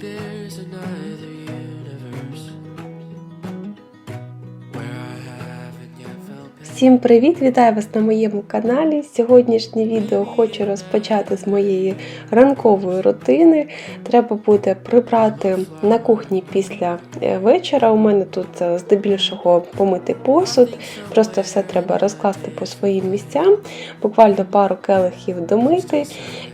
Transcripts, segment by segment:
there's another universe. Всім привіт! Вітаю вас на моєму каналі. Сьогоднішнє відео хочу розпочати з моєї ранкової рутини. Треба буде прибрати на кухні після е, вечора. У мене тут е, здебільшого помити посуд, просто все треба розкласти по своїм місцям, буквально пару келихів домити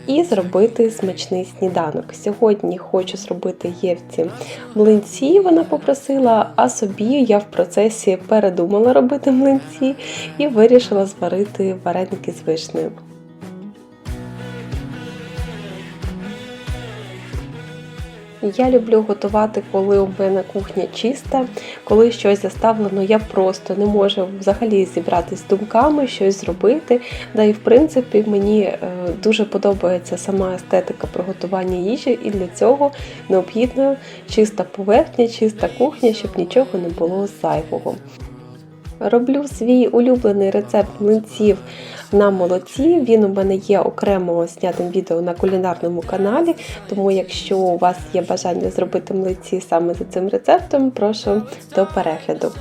і зробити смачний сніданок. Сьогодні хочу зробити Євці млинці, вона попросила, а собі я в процесі передумала робити млинці і вирішила зварити вареники з вишнею. Я люблю готувати, коли у мене кухня чиста, коли щось заставлено, я просто не можу взагалі зібратися з думками, щось зробити. Да і в принципі мені е, дуже подобається сама естетика приготування їжі, і для цього необхідна чиста поверхня, чиста кухня, щоб нічого не було зайвого. Роблю свій улюблений рецепт млинців на молоці. Він у мене є окремо знятим відео на кулінарному каналі. Тому, якщо у вас є бажання зробити млинці саме за цим рецептом, прошу до перегляду.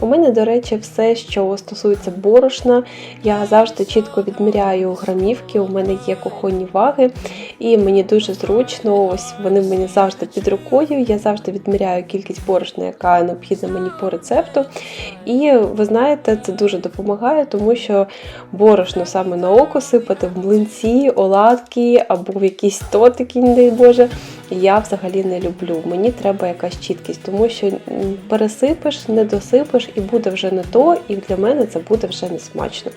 У мене, до речі, все, що стосується борошна, я завжди чітко відміряю грамівки. У мене є кухонні ваги, і мені дуже зручно. Ось вони в мені завжди під рукою. Я завжди відміряю кількість борошна, яка необхідна мені по рецепту. І ви знаєте, це дуже допомагає, тому що борошно саме на око сипати в млинці, оладки або в якісь тотики, не дай Боже. Я взагалі не люблю. Мені треба якась чіткість, тому що пересипиш, не досипиш, і буде вже не то, і для мене це буде вже не смачно.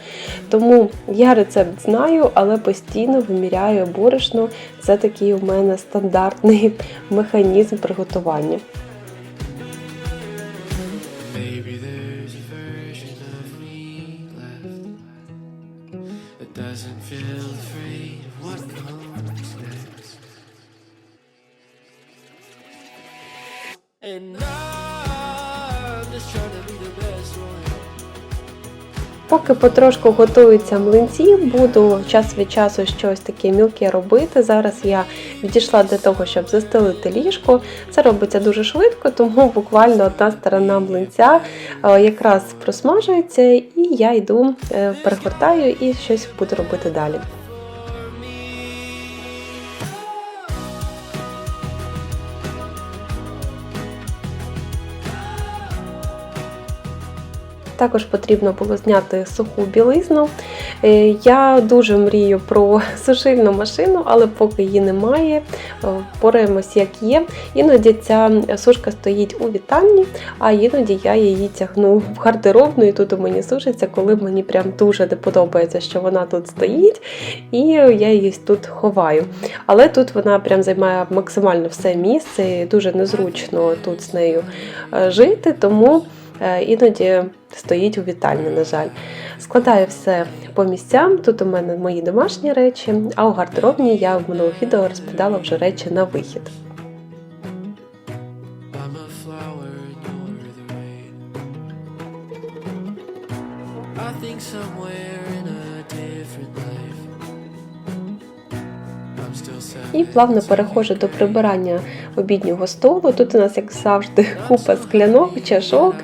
Тому я рецепт знаю, але постійно виміряю борошно. Це такий у мене стандартний механізм приготування. Поки потрошку готуються млинці, буду час від часу щось таке мілке робити. Зараз я відійшла для того, щоб застелити ліжко. Це робиться дуже швидко, тому буквально одна сторона млинця е, якраз просмажується, і я йду, е, перегортаю і щось буду робити далі. Також потрібно було зняти суху білизну. Е, Я дуже мрію про сушильну машину, але поки її немає, е, пораємось як є. Іноді ця сушка стоїть у вітальні, а іноді я її тягну в гардеробну і тут у мені сушиться, коли мені прям дуже не подобається, що вона тут стоїть, і я її тут ховаю. Але тут вона прям займає максимально все місце, і дуже незручно тут з нею е, жити, тому іноді стоїть у вітальні, на жаль. Складаю все по місцям. Тут у мене мої домашні речі, а у гардеробні я в минулих відео розповідала вже речі на вихід. I think somewhere І плавно переходжу до прибирання обіднього столу. Тут у нас, як завжди, купа склянок, чашок.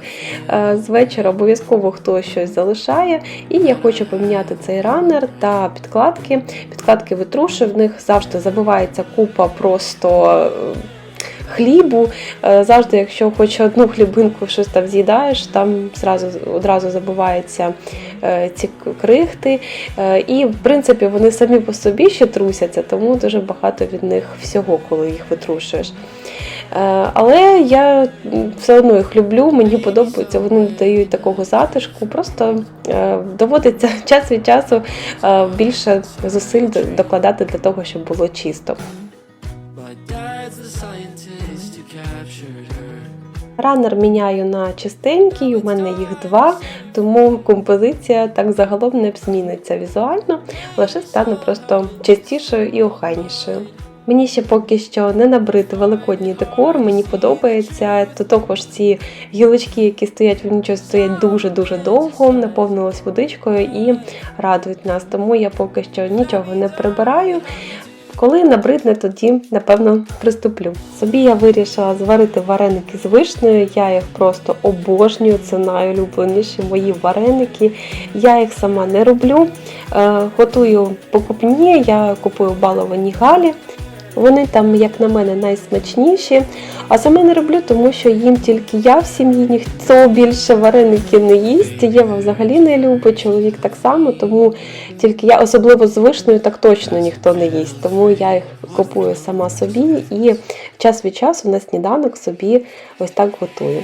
Е, З вечора обов'язково хтось щось залишає. І я хочу поміняти цей ранер та підкладки. Підкладки витрушу, в них завжди забивається купа просто. Хлібу Е, завжди, якщо хоч одну хлібинку щось там з'їдаєш, там зразу одразу забуваються е, ці крихти. Е, І в принципі вони самі по собі ще трусяться, тому дуже багато від них всього, коли їх витрушуєш. Але я все одно їх люблю, мені подобається, вони дають такого затишку. Просто доводиться час від часу більше зусиль докладати для того, щоб було чисто. Ранер міняю на чистенький, у мене їх два, тому композиція так загалом не зміниться візуально, лише стане просто чистішою і охайнішою. Мені ще поки що не набрити великодній декор, мені подобається. До того ж ці гілочки, які стоять, вони чогось стоять дуже-дуже довго, наповнились водичкою і радують нас. Тому я поки що нічого не прибираю. Коли набридне, тоді напевно приступлю. Собі я вирішила зварити вареники з вишнею. Я їх просто обожнюю. Це найулюбленіші мої вареники. Я їх сама не роблю. Е, готую покупні, я купую баловані галі. Вони там, як на мене, найсмачніші. А саме не роблю, тому що їм тільки я в сім'ї, ніхто більше вареники не їсть. Єва взагалі не любить, чоловік так само, тому тільки я, особливо з вишнею, так точно ніхто не їсть. Тому я їх купую сама собі і час від часу на сніданок собі ось так готую.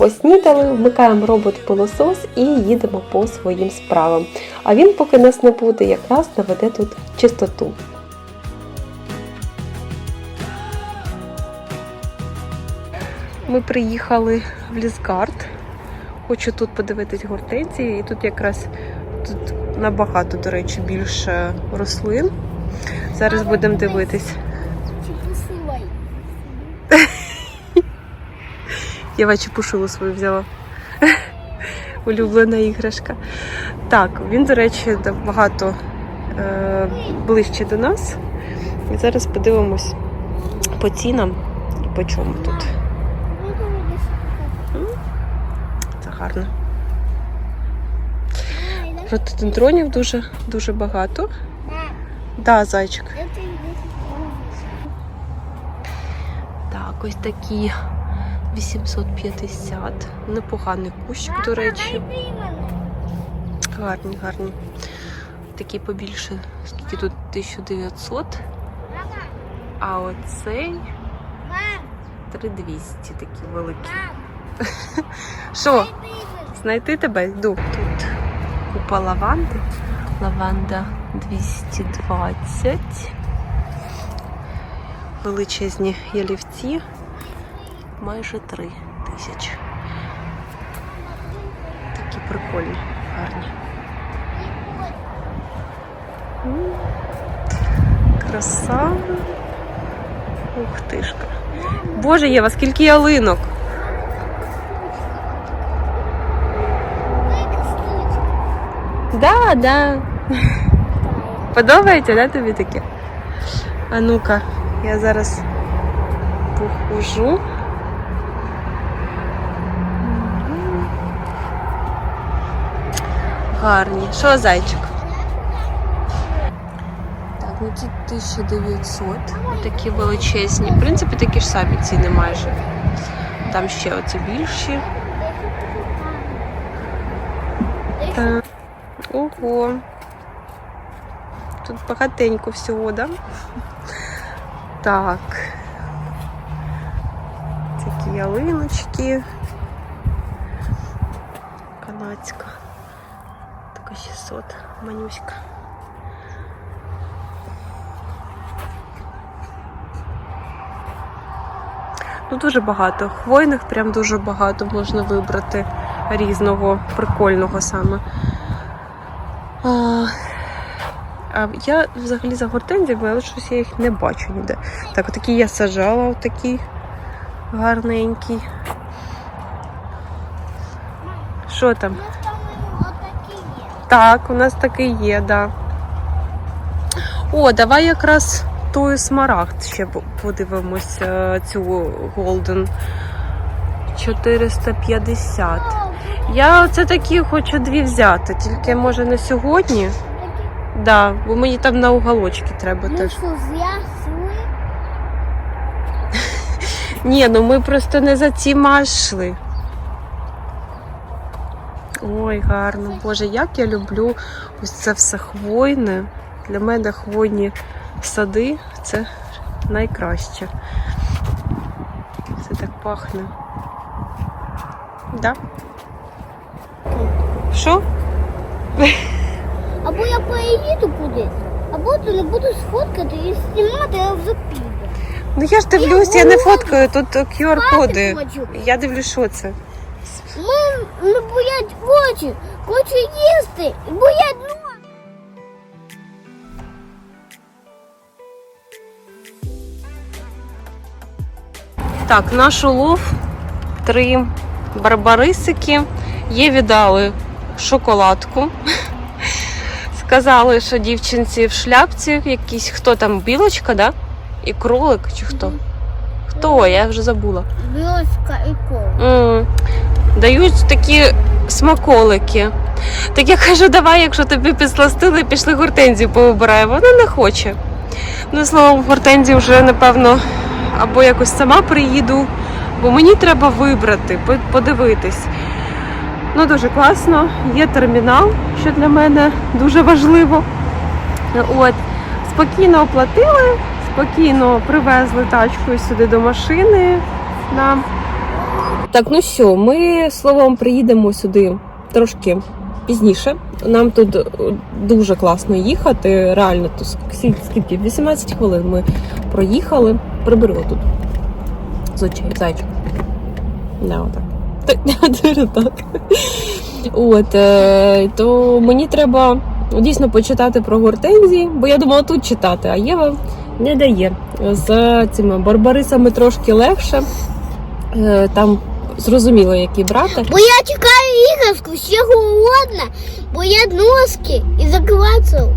Поснідали, вмикаємо робот-пилосос і їдемо по своїм справам. А він, поки нас не буде, якраз наведе тут чистоту. Ми приїхали в Лісгард. Хочу тут подивитись гортензії, і тут якраз тут набагато, до речі, більше рослин. Зараз будемо дивитись. Я чепушилу свою взяла. Улюблена іграшка. Так, він, до речі, багато е, ближче до нас. І зараз подивимось по цінам і по чому тут. Це гарно. Ротодендронів дуже, дуже багато. Да, зайчик. Так, ось такі 850. Непоганий кущик, до речі. Гарні, гарні. Такі побільше. Скільки тут 1900. А оцей 3200 такі великі. Що? Знайти тебе? Йду. Тут купа лаванди. Лаванда 220. Величезні ялівці. Майже 3 тисячі. Такі прикольні, гарні. М, Краса. Ух тишка. Боже Єва, скільки ялинок! Да, да. Подобається, да, тобі таке? А ну-ка, я зараз похожу. Гарні. Що, зайчик? Так, ну ці 1900. Такі величезні. В принципі, такі ж самі ціни майже. Там ще оці більші. Так. Ого. Тут багатенько всього, да? Так. Такі ялиночки. 500 манюська. Ну, дуже багато. Хвойних прям дуже багато можна вибрати різного, прикольного саме. А, а Я взагалі за гортензіями, але щось я їх не бачу ніде. Так, отакі я сажала, отакі гарненький. Що там? Так, у нас такий є, да. О, давай якраз той смарагд ще подивимось е, цю Голден. 450. Я оце такі хочу дві взяти, тільки може не сьогодні. Да, бо мені там на уголочки треба Ну теж. що. Ні, ну ми просто не за ці йшли. Ой, гарно. Боже, як я люблю ось це все хвойне. Для мене хвойні сади це найкраще. Все так пахне. Да? Що? Або я переїду кудись, або то не буду сфоткати і знімати, а вже піду. Ну я ж дивлюсь, я не фоткаю, тут QR-коди. Я дивлюсь, що це. Не боять очі, Хочу їсти, бо я дно. Так, наш улов три барбарисики. Є віддали шоколадку. Сказали, що дівчинці в шляпці якісь хто там, білочка, да? І кролик чи хто? Хто? Я вже забула. Білочка і кол. М, Дають такі смаколики. Так я кажу, давай, якщо тобі підсластили, пішли гортензію повибираємо. Вона не хоче. Ну, словом, гортензію вже, напевно, або якось сама приїду, бо мені треба вибрати, подивитись. Ну, дуже класно. Є термінал, що для мене дуже важливо. От, спокійно оплатили, спокійно привезли тачку сюди до машини нам. Так, ну що, ми словом приїдемо сюди трошки пізніше. Нам тут е, дуже класно їхати. Реально, то скільки? 18 хвилин ми проїхали. Прибери тут. З очей, зайчик. Да, отак. Так. От, е, то мені треба дійсно почитати про гортензії, бо я думала тут читати, а Єва не дає. З цими барбарисами трошки легше. Е, Там зрозуміло, які брати. Бо я чекаю іграшку, ще голодна, бо я носки і заквацав.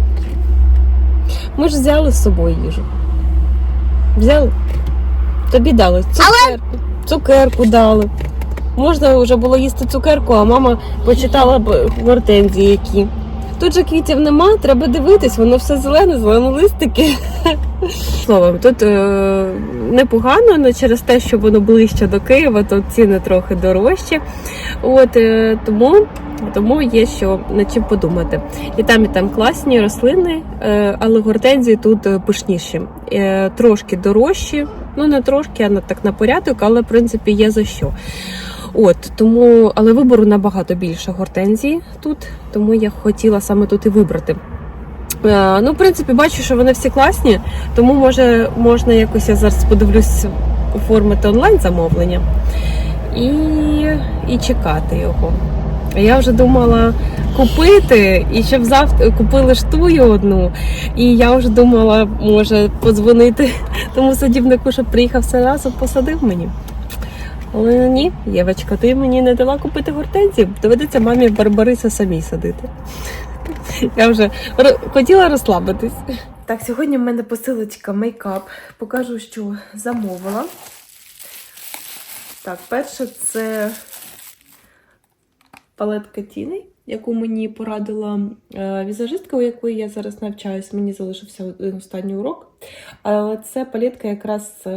Ми ж взяли з собою їжу. Взяли? Тобі дали цукерку, цукерку дали. Можна вже було їсти цукерку, а мама почитала б гортензії які. Тут же квітів нема, треба дивитись, воно все зелене, зелені листики. Словом, тут е, непогано, але через те, що воно ближче до Києва, то ціни трохи дорожчі. От, е, тому, тому є що над чим подумати. І там, і там класні рослини, е, але гортензії тут е, пишніші. Е, Трошки дорожчі, ну не трошки, а так на порядок, але в принципі є за що. От тому, але вибору набагато більше гортензії тут, тому я хотіла саме тут і вибрати. Е, Ну, в принципі, бачу, що вони всі класні, тому може можна якось я зараз подивлюсь оформити онлайн замовлення і, і чекати його. Я вже думала купити, і щоб завтра купили штую одну. І я вже думала, може подзвонити тому садівнику, щоб приїхав все разом, посадив мені. Але ні, Євочка, ти мені не дала купити гортензію, доведеться мамі Барбариса самій садити. Я вже хотіла розслабитись. Так, сьогодні в мене посилочка мейкап. Покажу, що замовила. Так, перше це палетка тіней, яку мені порадила е, візажистка, у якої я зараз навчаюсь. Мені залишився один останній урок. Але це палетка якраз.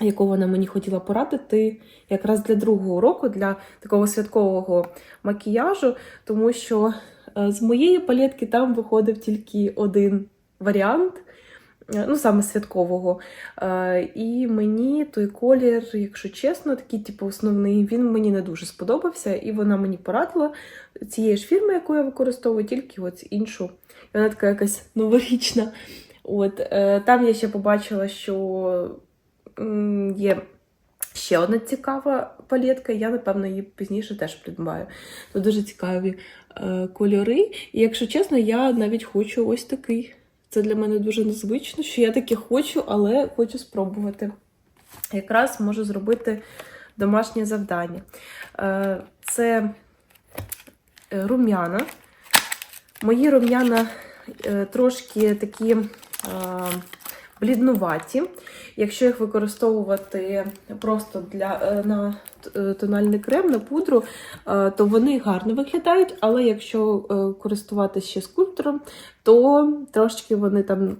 Яку вона мені хотіла порадити якраз для другого уроку, для такого святкового макіяжу, тому що е, з моєї палетки там виходив тільки один варіант, е, ну саме святкового. Е, І мені той колір, якщо чесно, такий, типу, основний, він мені не дуже сподобався, і вона мені порадила цієї ж фірми, яку я використовую, тільки от іншу. І вона така якась новорічна. От, там я ще побачила, що є ще одна цікава палетка, я, напевно, її пізніше теж придбаю. Тут дуже цікаві е, кольори. І якщо чесно, я навіть хочу ось такий. Це для мене дуже незвично, що я таке хочу, але хочу спробувати. Якраз можу зробити домашнє завдання. Е, це е, рум'яна. Мої рум'яна трошки такі. Бліднуваті. Якщо їх використовувати просто для, е, на е, тональний крем, на пудру, е, то вони гарно виглядають, але якщо користуватися ще скульптором, то трошки вони там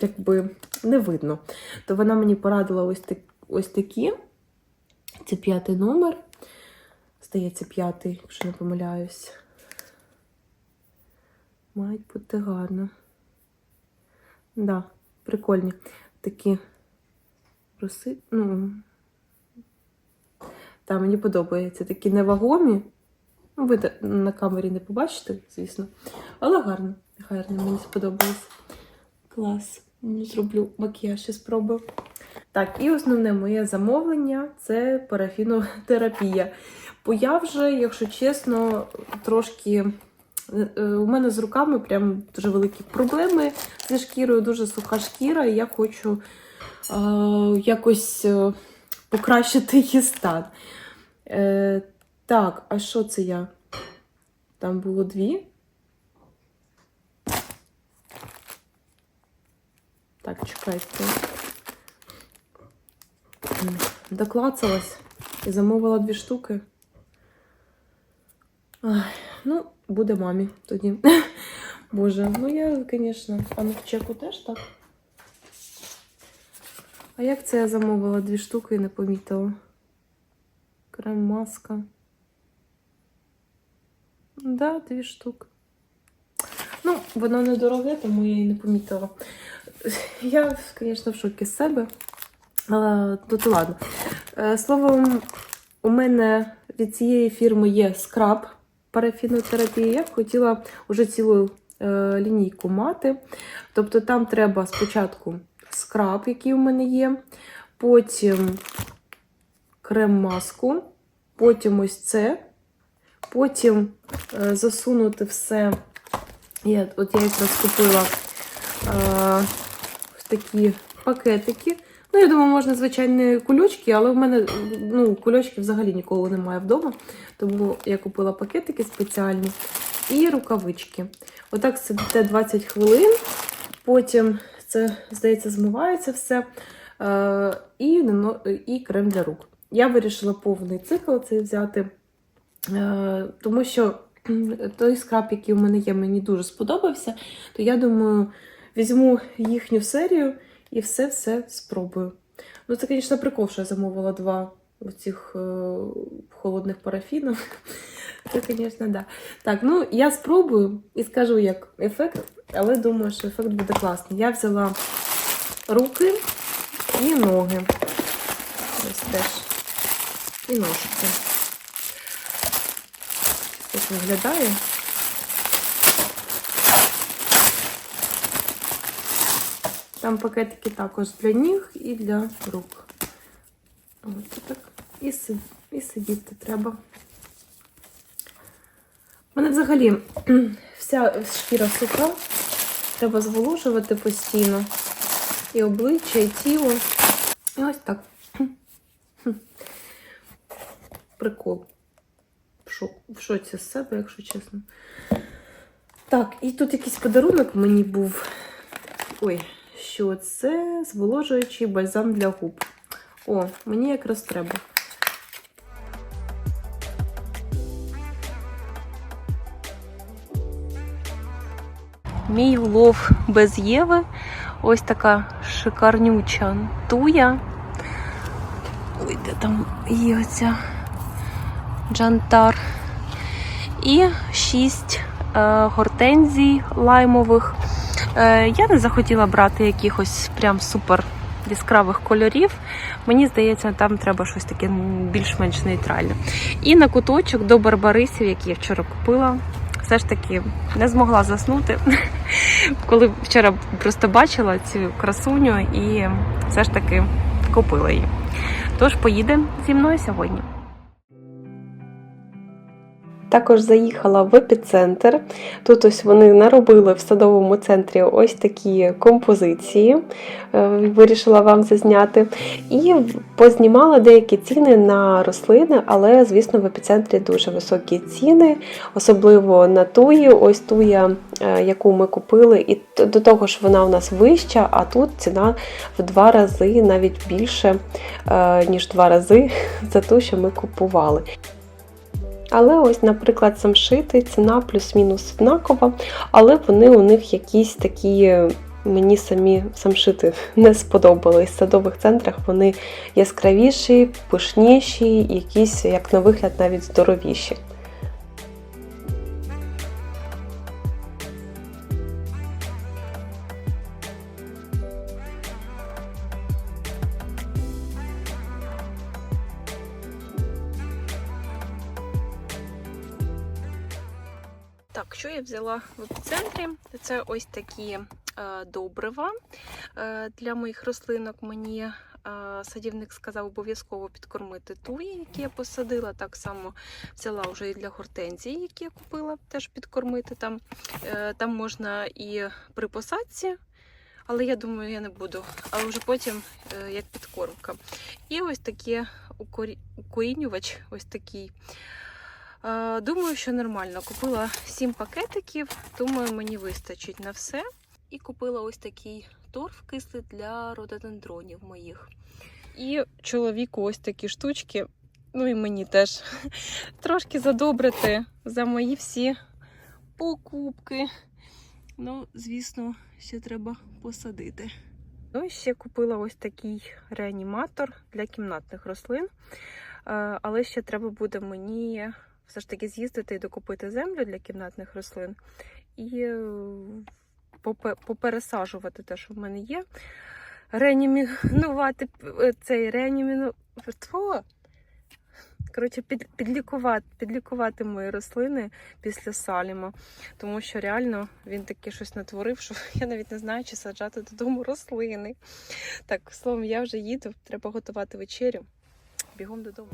якби не видно. То вона мені порадила ось, так, ось такі. Це п'ятий номер. Здається, п'ятий, якщо не помиляюсь. Мають бути гарно. Да, прикольні. Такі роси. Ну. Та, мені подобається. Такі невагомі. Ну, ви на камері не побачите, звісно. Але гарно. Гарно, мені сподобалось. Клас. Ну, Зроблю макіяж ще спробую. Так, і основне моє замовлення це парафінотерапія. Бо я вже, якщо чесно, трошки. Е, У мене з руками прям дуже великі проблеми зі шкірою, дуже суха шкіра, і я хочу е, якось е, покращити її стан. Е, так, а що це я? Там було дві. Так, чекайте. Доклацалась і замовила дві штуки. Ай, ну, буде мамі тоді. Боже, ну я, звісно, а ну в чеку теж так. А як це я замовила дві штуки і не помітила? Крем маска. Да, дві штуки. Ну, воно недороге, тому я її не помітила. Я, звісно, в шокі з себе. Але то то ладно. Е, Словом, у мене від цієї фірми є скраб парафінотерапії. Я б хотіла вже цілу е, лінійку мати. Тобто там треба спочатку скраб, який у мене є, потім крем-маску, потім ось це, потім е, засунути все. Я, от я якраз купила е, такі пакетики. Ну, я думаю, можна звичайні кульочки, але в мене ну, кульочки взагалі ніколи немає вдома. Тому я купила пакетики спеціальні і рукавички. Отак сидите 20 хвилин, потім це, здається, змивається все. Е, і, і крем для рук. Я вирішила повний цикл цей взяти, е, тому що той скраб, який у мене є, мені дуже сподобався. То я думаю, візьму їхню серію і все-все спробую. Ну, це, звісно, прикол, що я замовила два оцих е, холодних парафінів. Це, звісно, да. Так, ну я спробую і скажу, як ефект, але думаю, що ефект буде класний. Я взяла руки і ноги. Ось теж. І ножки. Так виглядає. Там пакетики також для ніг і для рук. Ось так. І, си- і сидіти треба. У мене взагалі вся шкіра суха. Треба зволожувати постійно. І обличчя, і тіло. І ось так. Прикол. Шо- В шоці з себе, якщо чесно. Так, і тут якийсь подарунок мені був. Ой, що це зволожуючий бальзам для губ. О, мені якраз треба. Мій улов без Єви. Ось така шикарнюча туя. Ой, де там є оця джантар. І шість е, гортензій лаймових. Е, я не захотіла брати якихось прям супер яскравих кольорів. Мені здається, там треба щось таке більш-менш нейтральне. І на куточок до барбарисів, які я вчора купила, все ж таки не змогла заснути, коли вчора просто бачила цю красуню і все ж таки купила її. Тож поїде зі мною сьогодні. Також заїхала в епіцентр. Тут ось вони наробили в садовому центрі ось такі композиції. Е, Вирішила вам зазняти. І познімала деякі ціни на рослини, але, звісно, в епіцентрі дуже високі ціни, особливо на туї. Ось туя, е, яку ми купили, і до того ж вона у нас вища, а тут ціна в два рази навіть більше, е, ніж два рази за ту, що ми купували. Але ось, наприклад, самшити ціна плюс-мінус однакова, але вони у них якісь такі. Мені самі самшити не сподобались. В садових центрах вони яскравіші, пишніші, якісь, як на вигляд, навіть здоровіші. Взяла в центрі? Це ось такі е, добрива. Е, Для моїх рослинок мені е, садівник сказав обов'язково підкормити туї, які я посадила. Так само взяла вже і для гортензії, які я купила, теж підкормити там. Там можна і при посадці, але я думаю, я не буду. Але вже потім е, як підкормка. І ось таке укорінювач, ось такий. Е, Думаю, що нормально. Купила 7 пакетиків, думаю, мені вистачить на все. І купила ось такий торф кислий для рододендронів моїх. І чоловіку ось такі штучки, ну і мені теж трошки задобрити за мої всі покупки. Ну, звісно, ще треба посадити. Ну і ще купила ось такий реаніматор для кімнатних рослин. Е, Але ще треба буде мені все ж таки з'їздити і докупити землю для кімнатних рослин і е, попе- попересаджувати те, що в мене є. Реанімінувати е, цей реаніміну. Коротше, під, підлікувати, підлікувати мої рослини після саліма. Тому що реально він таке щось натворив, що я навіть не знаю, чи саджати додому рослини. Так, словом, я вже їду, треба готувати вечерю. Бігом додому.